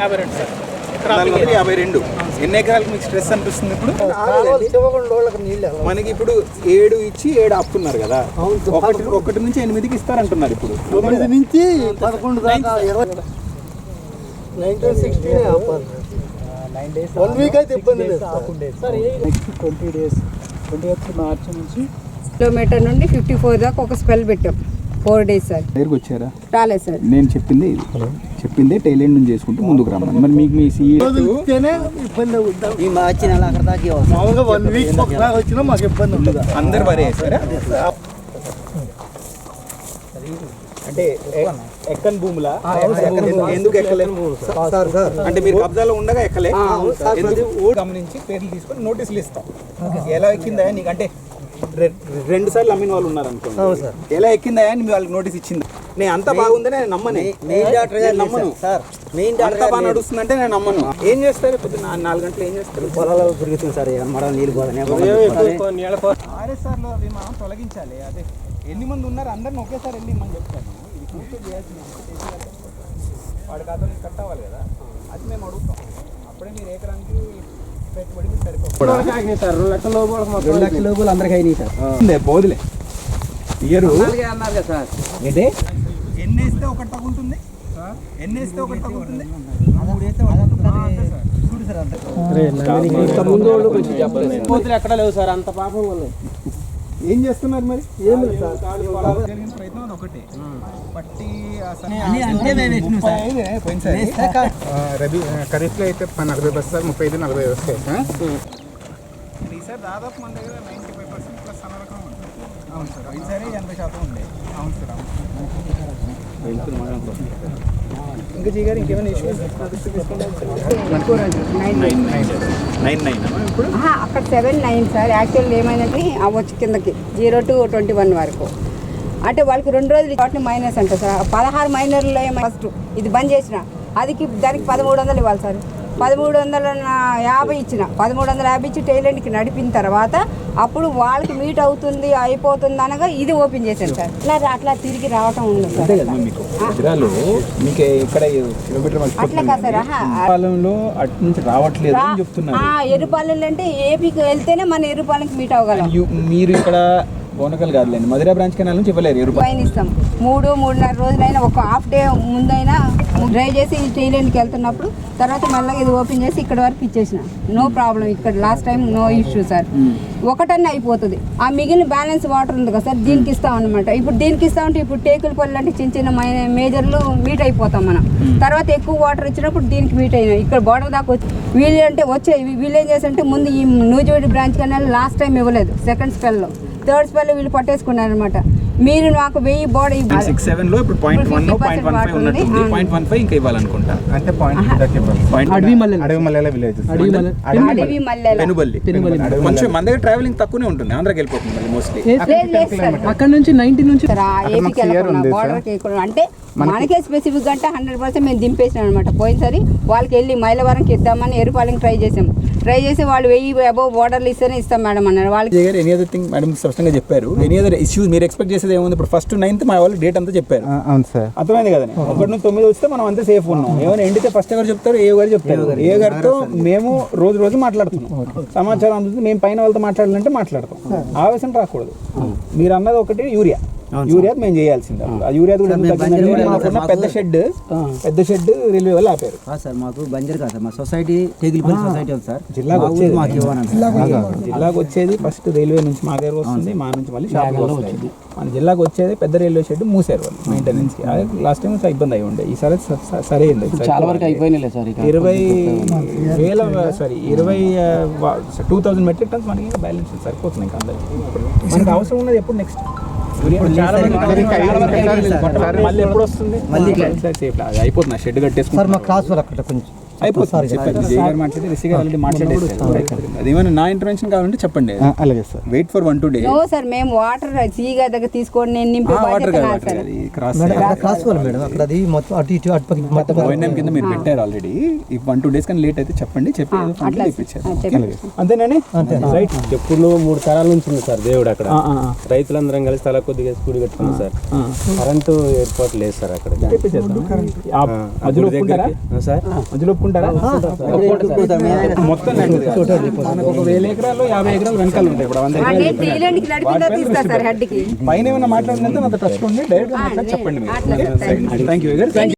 యాభై రెండు సార్. నాలుగు వందల యాభై రెండు. ఎన్ని ఎకరాలకు మీకు స్ట్రెస్ అనిపిస్తుంది ఇప్పుడు? మనకి ఇప్పుడు ఏడు ఇచ్చి ఏడు ఆపుతున్నారు కదా. ఒకటి ఒకటి నుంచి ఎనిమిదికి ఇస్తారంటున్నారు ఇప్పుడు. తొమ్మిది నుంచి పదకొండు దాకా ఇరవై. నైన్టీన్ సిక్స్టీన్ వన్ వీక్ అయితే ఇబ్బంది లేదు. Next twenty days. Twenty eighth March నుంచి కిలోమీటర్ నుండి ఫిఫ్టీ ఫోర్ దాకా ఒక స్పెల్ పెట్టాం. Four days sir. దగ్గరికి వచ్చారా? రాలేదు సార్. నేను చెప్పింది చెప్పిందే టైలెండ్ నుంచి చేసుకుంటూ ముందుకు రమ్మని. మరి మీకు మీ ఇబ్బంది ఈ మార్చి నెల అక్కడ దాకా ఇవ్వాలి. మామూలుగా వన్ వీక్ ఒకసారి వచ్చినా మాకు ఇబ్బంది ఉండదు. అందరు వరే అంటే ఎక్కని భూములా? ఎందు- ఎందుకు సార్ అంటే మీరు కబ్జాలో ఉండగా ఎక్కలే. గమనించి పేర్లు తీసుకొని నోటీసులు ఇస్తాం. ఎలా ఎక్కిందా నీకు అంటే రెండు సార్లు అమ్మిన వాళ్ళు ఉన్నారు అనుకో ఎలా ఎక్కిందా అని మీ వాళ్ళకి నోటీస్ ఇచ్చింది? నేను అంత బాగుందని నేను నమ్మనే. మెయిన్ డాక్టర్ గారు నమ్మను. సార్ మెయిన్ డాక్టర్ బాగా నడుస్తుందంటే నేను నమ్మను. ఏం చేస్తారు? పొద్దున్న నాలుగు గంటలు ఏం చేస్తారు? పొలాలలో తిరుగుతుంది సార్ మడం నీళ్ళు పోదని ఆర్ఎస్ఆర్లో అవి మనం తొలగించాలి అదే. ఎన్ని మంది ఉన్నారు? అందరిని ఒకేసారి వెళ్ళి మనం చెప్తాను ఇది పూర్తి చేయాల్సింది. వాడి ఖాతాలో కట్టవాలి కదా? అది మేము అడుగుతాం. అప్పుడే మీరు ఎకరానికి పెట్టుబడికి సరిపోతుంది. రెండు లక్షల లోపల అందరికి అయినాయి సార్. పోదులే ఇయరు అన్నారు కదా సార్. ఏంటి? ఎన్ని వేస్తే ఒకటి తగులుతుంది ఎన్ని వేస్తే ఒకటి తగులుతుంది పోతులు ఎక్కడ లేవు సార్? అంత పాపం వాళ్ళు. ఏం చేస్తున్నారు మరి? ఏం సార్. ప్రయత్నం ఒకటే. పట్టి సార్. రబీ ఖరీఫ్లో అయితే నలభై బస్తాలు ముప్పై ఐదు నలభై వస్తాయి. ఆ? ఈసారి దాదాపు మన దగ్గర నైంటీ ఫైవ్ పర్సెంట్ ప్లస్ అన్న రకం ఉంది. అవును సార్ ఈసారి ఎనభై శాతం ఉంది. అవును సార్ అవును ఇంకా జీగారు ఇంకేమైనా ఇష్యూస్ నైన్ నైన్. ఇప్పుడు అక్కడ సెవెన్ నైన్ సార్. యాక్చువల్ ఏమైందంటే అవ్వచ్చు కిందకి జీరో టు ట్వంటీ వన్ వరకు. అంటే వాళ్ళకి రెండు రోజులు వాటిని మైనస్ అంట సార్. పదహారు మైనర్లో ఏమో ఫస్ట్ ఇది బంద్ చేసిన. అదికి దానికి పదమూడు వందలు ఇవ్వాలి సార్. పదమూడు వందల యాభై ఇచ్చిన. పదమూడు వందల యాభై ఇచ్చి టైలెంట్కి నడిపిన తర్వాత అప్పుడు వాళ్ళకి మీట్ అవుతుంది అయిపోతుంది అనగా ఇది ఓపెన్ చేశాను సార్. అట్లా అట్లా తిరిగి రావటం ఉంది సార్. మీకు. హైదరాబాద్లో మీకు ఇక్కడ కిలోమీటర్ అట్లా కాదు సార్ అటు నుంచి రావట్లేదు అని చెప్తున్నారు. ఆ, ఎరుపాలెం అంటే ఏపీకి వెళ్తేనే మన ఎరుపాలెంకి మీట్ అవ్వగలం. మీరు ఇక్కడ బోనకల్ కాదులేండి. మధురా బ్రాంచ్ కెనాల్ నుంచి ఇవ్వలేరు రూపాయలు ఇస్తాం. మూడు మూడున్నర రోజులైనా ఒక హాఫ్ డే ముందైనా డ్రైవ్ చేసి టైలెంట్కి వెళ్తున్నప్పుడు తర్వాత మెల్లగా ఇది ఓపెన్ చేసి ఇక్కడ వరకు ఇచ్చేసిన. No problem. ఇక్కడ last time no issue sir. ఒకటన్నా అయిపోతుంది. ఆ మిగిలిన బ్యాలెన్స్ వాటర్ ఉంది కదా సార్ దీనికి ఇస్తాం అనమాట ఇప్పుడు దీనికి ఇస్తామంటే ఇప్పుడు టేకుల పళ్ళు అంటే చిన్న చిన్న మేజర్లు మీట్ అయిపోతాం మనం. తర్వాత ఎక్కువ వాటర్ ఇచ్చినప్పుడు దీనికి మీట్ అయినాయి ఇక్కడ బోర్డర్ దాకా వచ్చి వీళ్ళు అంటే వచ్చే వీళ్ళు ఏం చేశారంటే ముందు ఈ నూజివేడి బ్రాంచ్ కన్నా లాస్ట్ టైం ఇవ్వలేదు. సెకండ్ స్పెల్లో. థర్డ్ స్పెల్ వీళ్ళు పట్టేసుకున్నారు అనమాట మీరు నాకు వెయ్యి బోర్డర్ సిక్స్ సెవెన్లో ఇప్పుడు point one point one five ఉన్నట్టుంది పాయింట్ వన్ ఫైవ్ ఇంకా ఇవ్వాలనుకుంటా. అంటే పాయింట్ ఇవ్వాలి. పాయింట్ అడవి మల్లెల. విలేజ్ అడవి మల్లెల. పెనుబల్లి. కొంచెం మన దగ్గర ట్రావెలింగ్ తక్కువనే ఉంటుంది. ఆంధ్రాకి వెళ్ళిపోతుంది మళ్ళీ మోస్ట్లీ లేదు లేదు సార్. అక్కడ నుంచి నైన్టీ నుంచి అంటే మనకే స్పెసిఫిక్ అంటే హండ్రెడ్ పర్సెంట్ మేము దింపేసినాం అనమాట పోయినసారి వాళ్ళకి వెళ్ళి మైలవరంకి ఇద్దామని ఎరుపాలెంకి ట్రై చేసాం. ట్రై చేసి వాళ్ళు వెయ్యి అబౌవ్ బోర్డర్లు ఇస్తేనే ఇస్తాం మేడం అన్నారు. వాళ్ళకి ఎనీ అదర్ థింగ్ మేడం స్పష్టంగా చెప్పారు. ఎనీ అదర్ ఇష్యూస్ మీరు ఎక్స్పెక్ట్ చేసేది ఏముంది? ఇప్పుడు ఫస్ట్ నైన్త్ మా వాళ్ళు డేట్ అంతా చెప్పారు. అవును సార్. అర్థమైంది కదా ఒకటి నుంచి తొమ్మిది వస్తే మనం అంతే సేఫ్ ఉన్నాం. ఏమైనా ఎండితే ఫస్ట్ ఎవరు చెప్తారు? ఏ గారు చెప్తారు? ఏ గారితో మేము రోజు రోజు మాట్లాడుతున్నాం. సమాచారం అందుతుంది మేము పైన వాళ్ళతో మాట్లాడాలంటే మాట్లాడతాం. ఆవేశం రాకూడదు. మీరు అన్నది ఒకటి యూరియా. యూరియా మేము చేయాల్సిందే. ఆ. యూరియా కూడా పెద్ద షెడ్ పెద్ద షెడ్ రైల్వే వాళ్ళు ఆపారు. కాదు సార్ మాకు బంజర్ కాదు సార్ మా సొసైటీ టేగిలిపల్లి సొసైటీ ఉంది సార్. జిల్లాకు వచ్చేది. మాకు జిల్లాకు వచ్చేది. ఫస్ట్ రైల్వే నుంచి మా దగ్గర వస్తుంది మా నుంచి మళ్ళీ షాప్ వస్తుంది. మన జిల్లాకు వచ్చేది పెద్ద రైల్వే షెడ్ మూసారు వాళ్ళు మెయింటెనెన్స్కి. లాస్ట్ టైం సరిబ్బంది అయి ఉండే. ఈసారి సరే అయింది. చాలా వరకు అయిపోయినాయి సార్ ఇక. ఇరవై వేల సారీ ఇరవై టూ థౌసండ్ మెట్రిక్ టన్స్ మనకి బ్యాలెన్స్ సరిపోతుంది ఇంకా అందరికి. మనకి అవసరం ఉన్నది ఎప్పుడు నెక్స్ట్ మళ్ళీ ఎప్పుడు వస్తుంది? మళ్ళీ అయిపోతుంది. షెడ్ కట్టేసుకుంటాం సార్ మా క్లాస్ వరకు అక్కడ కొంచెం. అయిపోతుంది. చెప్పండి. జై గారు మాట్లాడి రిషి గారు ఆల్రెడీ మాట్లాడేసారు అదేమైనా నా ఇంటర్వెన్షన్ కావాలంటే చెప్పండి. అలాగే sir. Wait for one two day no sir మేము వాటర్ సీగా దగ్గర తీసుకోండి నేను నింపే వాటర్ క్రాస్ మేడం అక్కడ అది మొత్తం అటు ఇటు అటు పక్కకి మొత్తం ఓఎన్ఎం కింద మీరు పెట్టారు ఆల్రెడీ ఈ వన్ టూ డేస్ కానీ లేట్ అయితే చెప్పండి. చెప్పి. అంతేనండి? రైట్ ఎప్పుడు మూడు తరాల నుంచి ఉంది సార్ దేవుడు అక్కడ. రైతులందరం కలిసి తల కొద్దిగా స్కూల్ కట్టుకున్నాం సార్. కరెంటు ఏర్పాటు లేదు సార్ అక్కడ. మధ్యలో సార్? మధ్యలో ఒప్పుకుంటారా మొత్తం land కదా. మనకు ఒక వేల ఎకరాలు యాభై ఎకరాలు వెనకాల ఉంటాయి ఇప్పుడు వంద ఎకరాలు పైన ఏమైనా మాట్లాడినంత నాతో టచ్ ఉండి డైరెక్ట్ మాట్లాడి చెప్పండి థ్యాంక్ యూ థ్యాంక్